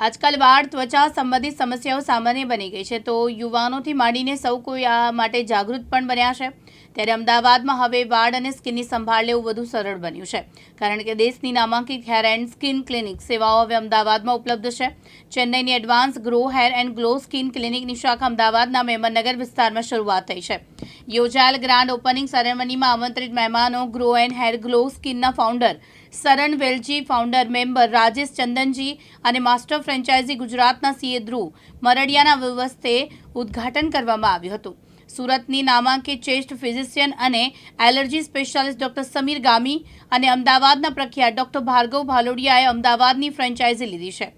આજકાલ વાળ, ત્વચા સંબંધિત સમસ્યાઓ સામાન્ય બની ગઈ છે. તો યુવાનોથી માંડીને સૌ કોઈ આ માટે જાગૃત પણ બન્યા છે. ત્યારે અમદાવાદમાં હવે વાળ અને સ્કિનની સંભાળ લેવું વધુ સરળ બન્યું છે. કારણ કે દેશની નામાંકિત હેર એન્ડ સ્કિન ક્લિનિક સેવાઓ હવે અમદાવાદમાં ઉપલબ્ધ છે. ચેન્નઈની advance grow hair and glow skin ક્લિનિકની શાખા અમદાવાદના મેમનનગર વિસ્તારમાં શરૂઆત થઈ છે. યોજાયેલ ગ્રાન્ડ ઓપનિંગ સેરેમનીમાં આમંત્રિત મહેમાનો grow and hair glow સ્કિનના founder Saran Velji, founder member Rajesh Chandanji અને માસ્ટર ફ્રેન્ચાઇઝી ગુજરાતના સીએ ધ્રુવ મરડિયાના વ્યવસ્થે ઉદ્ઘાટન કરવામાં આવ્યું હતું. સુરતની નામાંકિત ચેસ્ટ ફિઝિશિયન અને allergy specialist doctor Samir Gami અને અમદાવાદના પ્રખ્યાત ડોક્ટર ભાર્ગવ ભાલોડિયાએ અમદાવાદની ફ્રેન્ચાઇઝી લીધી છે.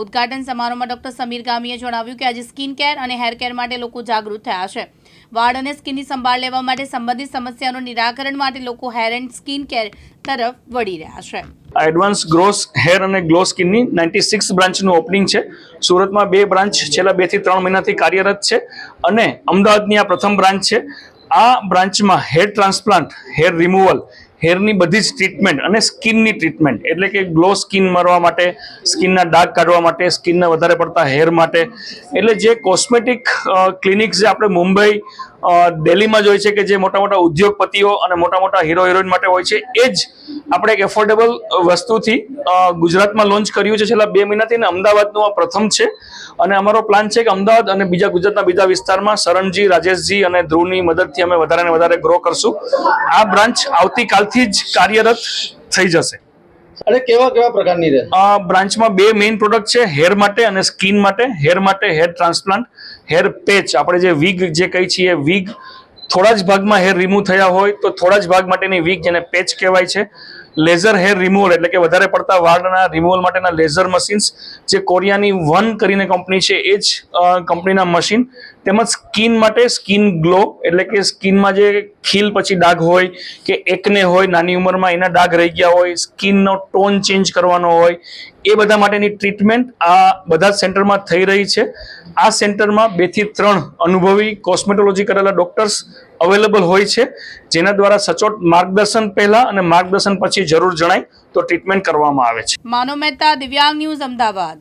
ઉદ્ઘાટન સમારોહમાં ડોક્ટર સમીર ગામીએ જણાવ્યું કે આજે સ્કિન કેર અને હેર કેર માટે લોકો જાગૃત થયા છે. વાળ અને સ્કિનની સંભાળ લેવા માટે સંબંધિત સમસ્યાનું નિરાકરણ માટે લોકો હેર એન્ડ સ્કિન કેર તરફ વળી રહ્યા છે. એડવાન્સ ગ્રોસ હેર અને ગ્લો સ્કિનની નાઇન્ટી સિક્સ બ્રાન્ચનું ઓપનિંગ છે. સુરતમાં બે બ્રાન્ચ છેલ્લા બેથી ત્રણ મહિનાથી કાર્યરત છે અને અમદાવાદની આ પ્રથમ બ્રાન્ચ છે. આ બ્રાન્ચમાં હેર ટ્રાન્સપ્લાન્ટ હેર રિમૂવલ હેરની બધી જ ટ્રીટમેન્ટ અને સ્કિનની ટ્રીટમેન્ટ એટલે કે ગ્લો સ્કિન મારવા માટે, સ્કિનના ડાઘ કાઢવા માટે, સ્કિનના વધારે પડતા હેર માટે. એટલે જે કોસ્મેટિક ક્લિનિક જે આપણે મુંબઈ અ, જ હોય છે કે જે મોટા મોટા ઉદ્યોગપતિઓ અને મોટા મોટા હીરો હિરોઈન માટે હોય છે એ જ આપણે એક એફોર્ડેબલ વસ્તુથી ગુજરાતમાં લોન્ચ કર્યું છે છેલ્લા બે મહિનાથી અને અમદાવાદનું આ પ્રથમ છે. અને અમારો પ્લાન છે કે અમદાવાદ અને બીજા ગુજરાતના બીજા વિસ્તારમાં શરણજી રાજેશજી અને ધ્રુવની મદદથી અમે વધારે ને વધારે ગ્રો કરશું. આ બ્રાન્ચ આવતીકાલથી જ કાર્યરત થઈ જશે. અને કેવા કેવા પ્રકારની રહે? બ્રાન્ચમાં બે મેઇન પ્રોડક્ટ છે હેર માટે અને સ્કિન માટે. હેર માટે હેર ટ્રાન્સપ્લાન્ટ હેર પેચ આપણે જે વિગ જે કહી છીએ વિગ થોડા જ ભાગમાં હેર રિમૂવ થયા હોય તો થોડા જ ભાગ માટેની વિગ જેને પેચ કહેવાય છે. લેઝર હેર રિમૂવલ એટલે કે વધારે પડતા વાળના રિમૂવલ માટેના લેઝર મશીન્સ જે કોરિયાની વન કરીને કંપની છે, એ જ કંપનીના મશીન. તેમજ સ્કિન માટે સ્કિન ગ્લો એટલે કે સ્કિનમાં જે ખીલ પછી ડાઘ હોય કે એકને હોય, નાની ઉંમરમાં એના ડાઘ રહી ગયા હોય, સ્કિનનો ટોન ચેન્જ કરવાનો હોય, એ બધા માટેની ટ્રીટમેન્ટ આ બધા જ સેન્ટરમાં થઈ રહી છે. આ સેન્ટરમાં બેથી ત્રણ અનુભવી કોસ્મેટોલોજી કરેલા ડોક્ટર્સ અવેલેબલ હોય છે, જેના દ્વારા સચોટ માર્ગદર્શન પહેલા અને માર્ગદર્શન પછી જરૂર જણાય તો ટ્રીટમેન્ટ કરવામાં આવે છે. માનો મહેતા દિવ્યાંગ ન્યૂઝ અમદાવાદ.